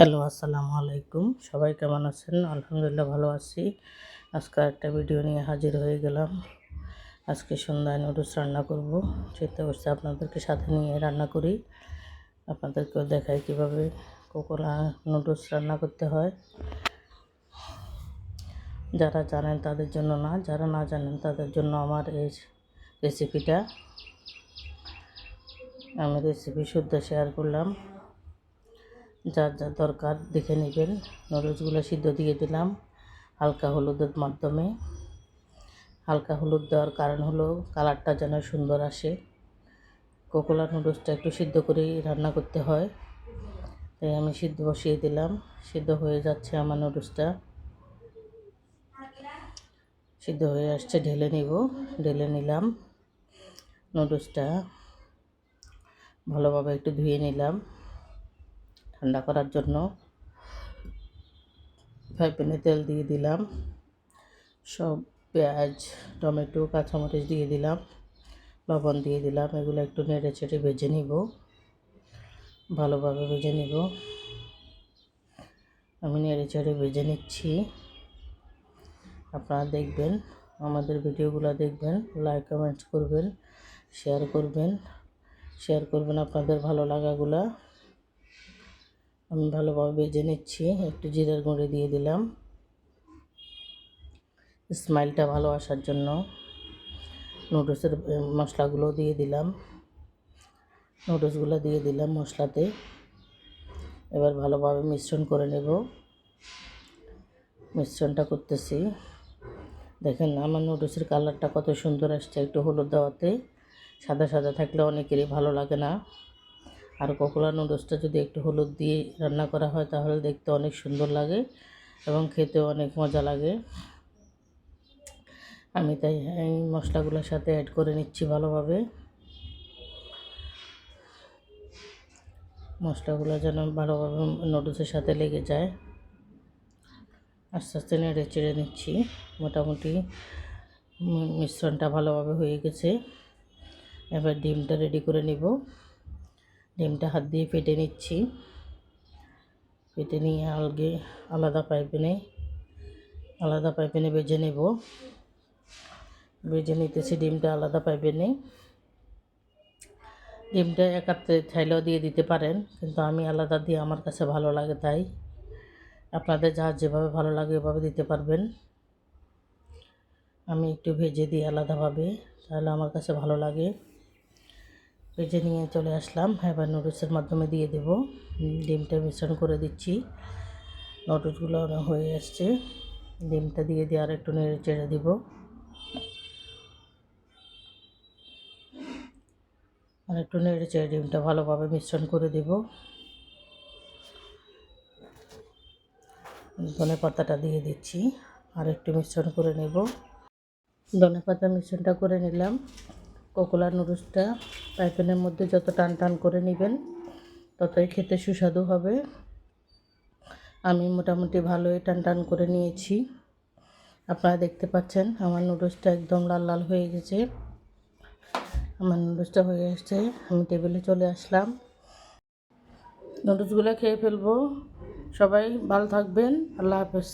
Hello, আসসালামু আলাইকুম। সবাই কেমন আছেন? আলহামদুলিল্লাহ ভালো আছি। আজকে একটা ভিডিও নিয়ে হাজির হয়ে গেলাম। আজকে সন্ধ্যায় নুডলস রান্না করব। চেষ্টা করছি আপনাদেরকে সাথে নিয়ে রান্না করি। আপনাদেরকেও দেখাই কীভাবে কোকোলা নুডলস রান্না করতে হয়। যারা জানেন তাদের জন্য না, যারা না জানেন তাদের জন্য আমার এই রেসিপিটা আমি রেসিপি শুদ্ধ শেয়ার করলাম। যার যা দরকার দেখে নেবেন। নুডলসগুলো সিদ্ধ দিয়ে দিলাম হালকা হলুদের মাধ্যমে। হালকা হলুদ দেওয়ার কারণ হলো কালারটা যেন সুন্দর আসে। কোকোলা নুডলসটা একটু সিদ্ধ করেই রান্না করতে হয়। তাই আমি সিদ্ধ বসিয়ে দিলাম। সিদ্ধ হয়ে যাচ্ছে আমার নুডলসটা। সিদ্ধ হয়ে আসছে, ঢেলে নিব। ঢেলে নিলাম নুডলসটা। ভালোভাবে একটু ধুয়ে নিলাম। ঠান্ডা করার জন্য ফ্রাই প্যানে তেল দিয়ে দিলাম। সব পেঁয়াজ, টমেটো, কাঁচামরিচ দিয়ে দিলাম। লবণ দিয়ে দিলাম। এগুলো একটু নেড়ে চেড়ে ভেজে নিব। ভালোভাবে ভেজে নিব। আমি নেড়ে চেড়ে ভেজে নিচ্ছি। আপনারা দেখবেন, আমাদের ভিডিওগুলো দেখবেন, লাইক, কমেন্টস করবেন, শেয়ার করবেন। শেয়ার করবেন আপনাদের ভালো লাগাগুলা। আমি ভালোভাবে ভেজে নিচ্ছি, একটু জিরার গুঁড়ে দিয়ে দিলাম। স্মাইলটা ভালো আসার জন্য নুডলসের মশলাগুলো দিয়ে দিলাম। নুডলসগুলো দিয়ে দিলাম মশলাতে। এবার ভালোভাবে মিশ্রণ করে নেব। মিশ্রণটা করতেছি। দেখেন আমার নুডলসের কালারটা কত সুন্দর আসছে, একটু হলুদ দেওয়াতে। সাদা সাদা থাকলে অনেকেরই ভালো লাগে না। আর ককলা নুডলসটা যদি একটু হলুদ দিয়ে রান্না করা হয়, তাহলে দেখতে অনেক সুন্দর লাগে এবং খেতেও অনেক মজা লাগে। আমি তাই মশলাগুলোর সাথে অ্যাড করে নিচ্ছি ভালোভাবে। মশলাগুলো যেন ভালোভাবে নুডলসের সাথে লেগে যায়। আস্তে আস্তে নেড়ে চেড়ে নিচ্ছি। মোটামুটি মিশ্রণটা ভালোভাবে হয়ে গেছে। এবার ডিমটা রেডি করে নিব। ডিমটা হাত দিয়ে ফেটে নিচ্ছি। ফেটে নিয়ে আলগে আলাদা পাইপেনে আলাদা পাইপেনে বেজে নেব। বেজে নিতেছি ডিমটা আলাদা পাইপেনে ডিমটা একাত্রে চাইলেও দিয়ে দিতে পারেন, কিন্তু আমি আলাদা দিয়ে আমার কাছে ভালো লাগে তাই। আপনাদের যা যেভাবে ভালো লাগে এভাবে দিতে পারবেন। আমি একটু ভেজে দিই আলাদাভাবে, তাহলে আমার কাছে ভালো লাগে। ভেজে নিয়ে চলে আসলাম। এবার নুডলসের মাধ্যমে দিয়ে দেব। ডিমটা মিশ্রণ করে দিচ্ছি। নুডলসগুলো হয়ে আসছে। ডিমটা দিয়ে দিয়ে আর একটু নেড়ে চেড়ে দিব। আর একটু নেড়ে চেড়ে ডিমটা ভালোভাবে মিশ্রণ করে দেব। ধনে পাতাটা দিয়ে দিচ্ছি। আর একটু মিশ্রণ করে নেব। ধনে পাতা মিশ্রণটা করে নিলাম। কোকোলা নুডলসটা পাইপেনের মধ্যে যত টান টান করে নেবেন, ততই খেতে সুস্বাদু হবে। আমি মোটামুটি ভালোই টান টান করে নিয়েছি। আপনারা দেখতে পাচ্ছেন, আমার নুডলসটা একদম লাল লাল হয়ে গেছে। আমার নুডলসটা হয়ে আসছে, আমি টেবিলে চলে আসলাম। নুডলসগুলো খেয়ে ফেলব। সবাই ভালো থাকবেন, আল্লাহ হাফেজ।